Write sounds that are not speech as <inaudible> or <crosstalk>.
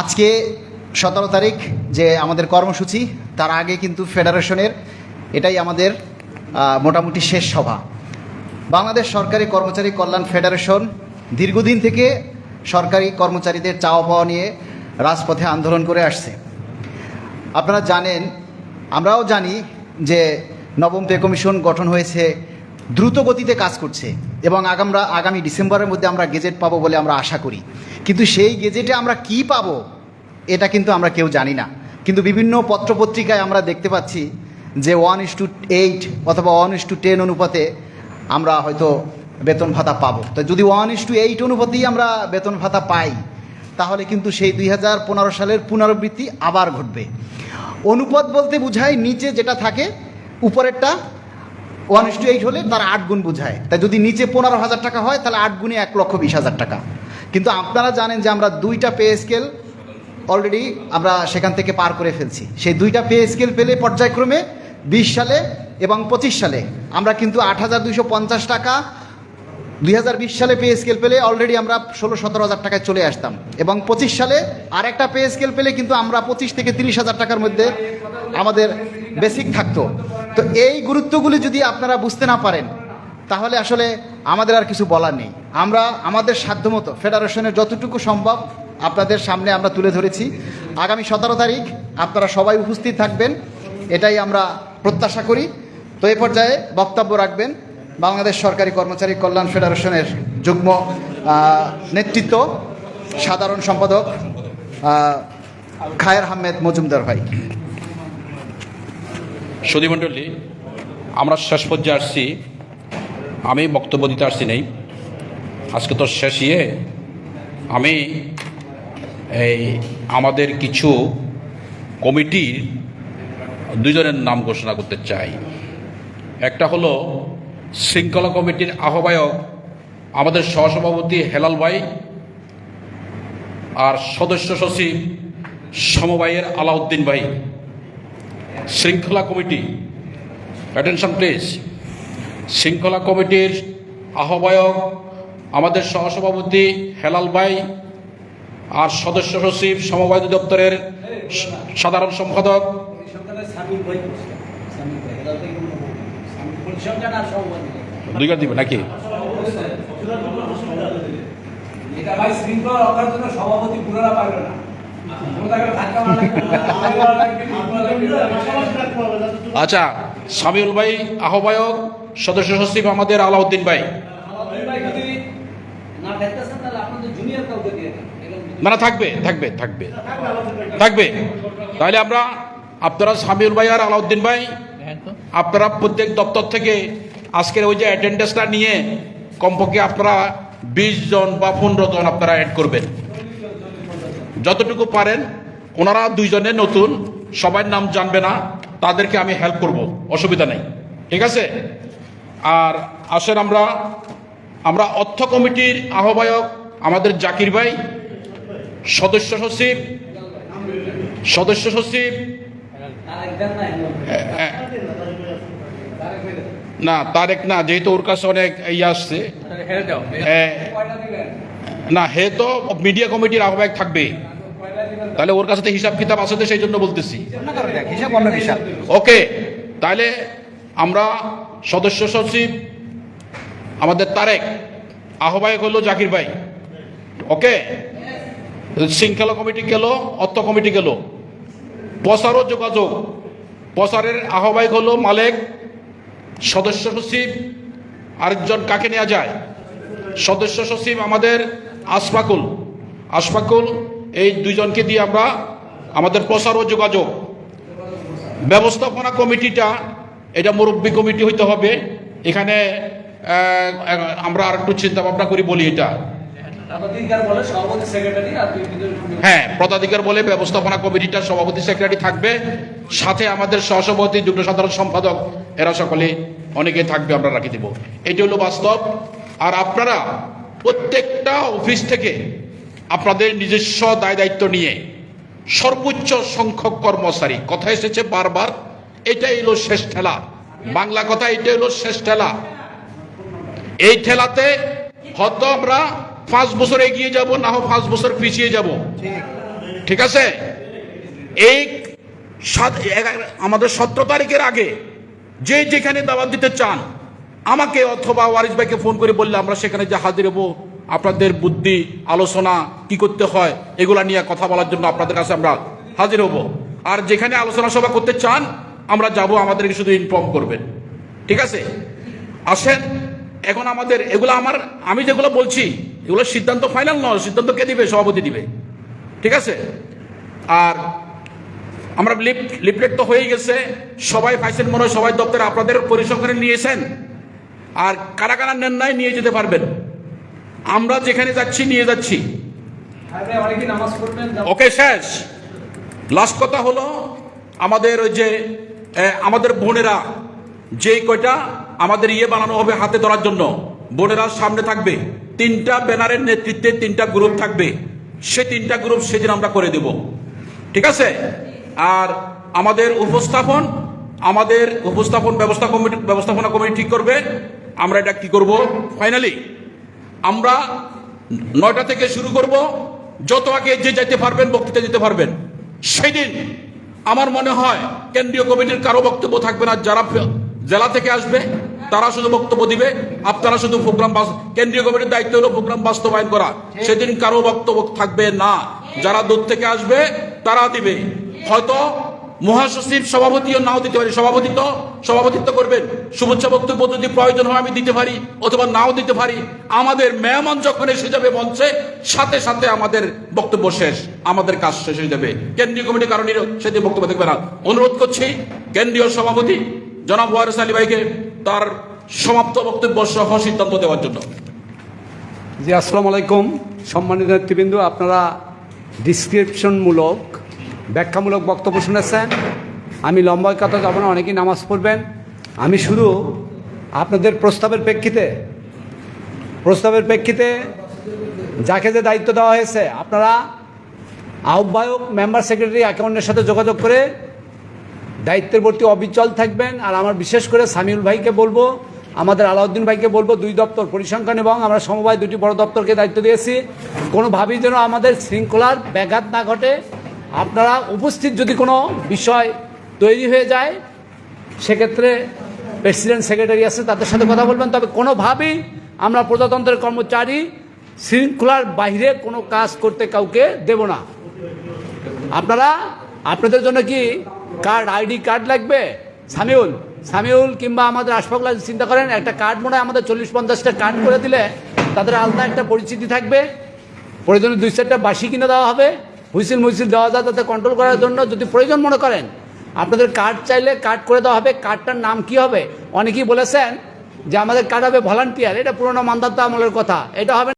আজকে সতেরো তারিখ যে আমাদের কর্মসূচি, তার আগে কিন্তু ফেডারেশনের, এটাই আমাদের মোটামুটি শেষ সভা। বাংলাদেশ সরকারি কর্মচারী কল্যাণ ফেডারেশন দীর্ঘদিন থেকে সরকারি কর্মচারীদের চাওয়া পাওয়া নিয়ে রাজপথে আন্দোলন করে আসছে। আপনারা জানেন, আমরাও জানি যে নবম পে কমিশন গঠন হয়েছে দ্রুত গতিতে কাজ করছে এবং আগামরা, আগামী ডিসেম্বরের মধ্যে আমরা গেজেট পাবো বলে আমরা আশা করি। কিন্তু সেই গেজেটে আমরা কি পাবো, এটা কিন্তু আমরা কেউ জানি না। কিন্তু বিভিন্ন পত্রপত্রিকায় আমরা দেখতে পাচ্ছি যে ওয়ান ইস টু এইট অথবা ওয়ান ইস টু টেন অনুপাতে আমরা হয়তো বেতন ভাতা পাবো। তো যদি ওয়ান ইস টু এইট অনুপাতেই আমরা বেতন ভাতা পাই, তাহলে কিন্তু সেই দুই হাজার পনেরো সালের পুনরাবৃত্তি আবার ঘটবে। অনুপাত বলতে বোঝায় নিচে যেটা থাকে, উপরেরটা ওয়ান ইস টু এইট হলে তার আট গুণ বোঝায়। তাই যদি নিচে পনেরো হাজার টাকা হয়, তাহলে আট গুণে এক লক্ষ বিশ হাজার টাকা। কিন্তু আপনারা জানেন যে আমরা দুইটা পে স্কেল অলরেডি আমরা সেখান থেকে পার করে ফেলছি। সেই দুইটা পে স্কেল পেলে পর্যায়ক্রমে বিশ সালে এবং পঁচিশ সালে। আমরা কিন্তু আট হাজার দুইশো পঞ্চাশ টাকা, দুই হাজার বিশ সালে পে স্কেল পেলে অলরেডি আমরা ষোলো সতেরো হাজার টাকায় চলে আসতাম। এবং পঁচিশ সালে আর একটা পে স্কেল পেলে কিন্তু আমরা পঁচিশ থেকে তিরিশ হাজার টাকার মধ্যে আমাদের বেসিক থাকতো। তো এই গুরুত্বগুলি যদি আপনারা বুঝতে না পারেন, তাহলে আসলে আমাদের আর কিছু বলার নেই। আমরা আমাদের সাধ্যমতো ফেডারেশনের যতটুকু সম্ভব আপনাদের সামনে আমরা তুলে ধরেছি। আগামী সতেরো তারিখ আপনারা সবাই উপস্থিত থাকবেন, এটাই আমরা প্রত্যাশা করি। তো এই পর্যায়ে বক্তব্য রাখবেন বাংলাদেশ সরকারি কর্মচারী কল্যাণ ফেডারেশনের যুগ্ম নেতৃত্ব, সাধারণ সম্পাদক খায়ের আহমেদ মজুমদার ভাই। সুধীমণ্ডলী, আমরা শেষ পর্যায়ে আসছি। আমি বক্তব্য দিতে আসছি নেই। আজকে তো শেষ ইয়ে। আমি এই আমাদের কিছু কমিটির দুজনের নাম ঘোষণা করতে চাই। একটা হলো শৃঙ্খলা কমিটির আহ্বায়ক আমাদের সহসভাপতি হেলাল ভাই আর সদস্য সচিব সমবায়ের আলাউদ্দিন ভাই। শৃঙ্খলা কমিটি অ্যাটেনশন প্লিজ শৃঙ্খলা কমিটির আহ্বায়ক আমাদের সহসভাপতি হেলাল ভাই আর সদস্য সচিব সমবায় দপ্তরের সাধারণ সম্পাদক। দুইবার দিবে নাকি? এটা ভাই শৃঙ্খলা রক্ষার জন্য সভাপতি পুরারা পারবে না। কোথাও <laughs> ধাক্কা মারা লাগবে। আচ্ছা সামিউল ভাই আহ্বায়ক সদস্য সচিব আমাদের আলাউদ্দিন ভাই। যদি না দেখতেছেন তাহলে আপনাদের জুনিয়র কাউকে দিয়ে দেন। এরকম না না থাকবে থাকবে থাকবে। থাকবে তাহলে আমরা আপনারা সামিউল ভাই আর আলাউদ্দিন ভাই আপনারা প্রত্যেক দপ্তর থেকে আজকের ওই যে অ্যাটেন্ডেন্সটা নিয়ে কমপক্ষে আপনারা বিশ জন বা পনেরো জন আপনারা অ্যাড করবেন। যতটুকু পারেন ওনারা দুইজনে নতুন সবার নাম জানবে না তাদেরকে আমি হেল্প করব। অসুবিধা নেই। ঠিক আছে? আর আসেন আমরা আমরা অর্থ কমিটির আহ্বায়ক আমাদের জাকির ভাই সদস্য সচিব সদস্য সচিব না তারেক না যেহেতু ওর কাছে অনেক ইয়ে আসছে। না হে তো মিডিয়া কমিটির আহ্বায়ক থাকবে। তাহলে ওর কাছে তো হিসাব কিতাব আছে তো সেই জন্য বলতেছি। ওকে তাহলে আমরা সদস্য সচিব আমাদের তারেক, আহ্বায়ক হলো জাকির ভাই। ওকে? শৃঙ্খলা কমিটি গেল, অর্থ কমিটি গেল। প্রচার ও যোগাযোগ। প্রচারের আহ্বায়ক হলো মালেক, সদস্য সচিব, আরেকজন কাকে নেওয়া যায়? সদস্য সচিব আমাদের আশফাকুল। আশফাকুল, এই দুইজনকে দিয়ে আমরা আমাদের প্রচার ও যোগাযোগ। ব্যবস্থাপনা কমিটিটা এটা মুরব্বী কমিটি হইতে হবে। এখানে আমরা আর একটু চিন্তা ভাবনা করি বলি এটা হ্যাঁ প্রতাধিকার বলে ব্যবস্থাপনা কমিটিটার সভাপতি সেক্রেটারি থাকবে। সাথে আমাদের সহসভাপতি যুগ্ম সাধারণ সম্পাদক এরা সকলে অনেকে থাকবে আমরা রাখি দেব। এটি হলো বাস্তব। আর আপনারা প্রত্যেকটা অফিস থেকে আপনাদের নিজস্ব দায় দায়িত্ব নিয়ে সর্বোচ্চ সংখ্যক কর্মচারী কথা এসেছে বারবার এটাই হলো শেষ ঠেলা। বাংলা কথা এটাই হলো শেষ ঠেলা। এই ঠেলাতে হয়তো আমরা পাঁচ বছর এগিয়ে যাব, না হোক পাঁচ বছর পিছিয়ে যাব। ঠিক আছে? এই আমাদের সতেরো তারিখের আগে যে যেখানে দাওয়াত দিতে চান, আমাকে অথবা ওয়ারিস ভাইকে ফোন করে বললে আমরা সেখানে যে হাজির হব, আপনাদের বুদ্ধি, আলোচনা, কি করতে হয়, এগুলা নিয়ে কথা বলার জন্য আপনাদের কাছে আমরা হাজির হব। আর যেখানে আলোচনা সভা করতে চান আমরা যাব আমাদেরকে শুধু ইনফর্ম করবেন। ঠিক আছে? আসেন এখন আমাদের এগুলো আমার আমি যেগুলো বলছি এগুলো সিদ্ধান্ত ফাইনাল নয় সিদ্ধান্ত কে দিবে? সভাপতি দিবে। ঠিক আছে? আর আমরা লিপ লিপলেট তো হয়ে গেছে সবাই পাইছেন মনে হয় সবাই দপ্তরে আপনাদের পরিসংখ্যানে নিয়েছেন আর কারা কারা নেন নাই নিয়ে যেতে পারবেন। আমরা যেখানে যাচ্ছি নিয়ে যাচ্ছি। ওকে শেষ। লাস্ট কথা হলো আমাদের ওই যে আমাদের বোনেরা, যেই কয়টা আমাদের ইয়ে বানানো হবে হাতে ধরার জন্য, বোনেরা সামনে থাকবে, তিনটা ব্যানারের নেতৃত্বে তিনটা গ্রুপ থাকবে, সে তিনটা গ্রুপ সেদিন আমরা করে দেব। ঠিক আছে? আর আমাদের উপস্থাপন আমাদের উপস্থাপন ব্যবস্থা কমিটি, ব্যবস্থাপনা কমিটি ঠিক করবে, আমরা এটা কি করব? ফাইনালি আমরা নয়টা থেকে শুরু করব, যত আগে যে যেতে পারবেন, বক্তৃতা দিতে পারবেন। সেদিন আমার মনে হয় কেন্দ্রীয় কমিটির কারও বক্তব্য থাকবে না। যারা জেলা থেকে আসবে, তারা শুধু বক্তব্য দিবে। আপনারা শুধু প্রোগ্রাম কেন্দ্রীয় কমিটির দায়িত্ব হলো প্রোগ্রাম বাস্তবায়ন করা। সেদিন কারও বক্তব্য থাকবে না। যারা দূর থেকে আসবে, তারা দিবে। হয়তো মহাসচিব সভাপতিও নাও দিতে পারি। সভাপতি তো, সভাপতিত্ব করবেন। শুভেচ্ছা বক্তব্য যদি প্রয়োজন হয় আমি দিতে পারি, অথবা নাও দিতে পারি। আমাদের মেহমান যখন এসে যাবে মঞ্চে, সাথে সাথে আমাদের বক্তব্য শেষ, আমাদের কাজ শেষ হয়ে যাবে। কেন্দ্রীয় কমিটি কারণ সেদিন বক্তব্য দেখবে না। অনুরোধ করছি, কেন্দ্রীয় সভাপতি জনাব ওয়ারেস আলী ভাইকে তার সমাপ্ত বক্তব্য সহ সিদ্ধান্ত দেওয়ার জন্য। জি, আসসালামু আলাইকুম। সম্মানিত নেতৃবৃন্দ, আপনারা ডিসক্রিপশনমূলক ব্যাখ্যামূলক বক্তব্য শুনেছেন। আমি লম্বায় কথা যাব না, অনেকেই নামাজ পড়বেন। আমি শুধু আপনাদের প্রস্তাবের প্রেক্ষিতে প্রস্তাবের প্রেক্ষিতে যাকে যে দায়িত্ব দেওয়া হয়েছে, আপনারা আহ্বায়ক, মেম্বার সেক্রেটারি, একে অন্যের সাথে যোগাযোগ করে দায়িত্বের প্রতি অবিচল থাকবেন। আর আমার বিশেষ করে সামিউল ভাইকে বলব, আমাদের আলাউদ্দিন ভাইকে বলব, দুই দপ্তর পরিসংখ্যান এবং আমরা সমবায় দুটি বড় দপ্তরকে দায়িত্ব দিয়েছি। কোনোভাবেই যেন আমাদের শৃঙ্খলার ব্যাঘাত না ঘটে। আপনারা উপস্থিত যদি কোনো বিষয় তৈরি হয়ে যায়, সেক্ষেত্রে প্রেসিডেন্ট সেক্রেটারি আছে, তাদের সাথে কথা বলবেন। তবে কোনোভাবেই আমরা প্রজাতন্ত্রের কর্মচারী শৃঙ্খলার বাইরে কোনো কাজ করতে কাউকে দেব না। আপনারা, আপনাদের জন্য কি কার্ড, আইডি কার্ড লাগবে? সামিউল সামিউল কিংবা আমাদের আশফাকুল্লাহ চিন্তা করেন, একটা কার্ড মনে হয় আমাদের চল্লিশ পঞ্চাশটা কার্ড করে দিলে তাদের আলাদা একটা পরিচিতি থাকবে। প্রয়োজনে দুই চারটা বাসি কিনে দেওয়া হবে। হুইসিল মুইসিল দেওয়া যায়, তাতে কন্ট্রোল করার জন্য যদি প্রয়োজন মনে করেন। আপনাদের কার্ড চাইলে কার্ড করে দেওয়া হবে কার্ডটার নাম কি হবে? অনেকেই বলেছেন যে আমাদের কার্ড হবে ভলান্টিয়ার এটা পুরোনো মান্দাত্তা আমলের কথা, এটা হবে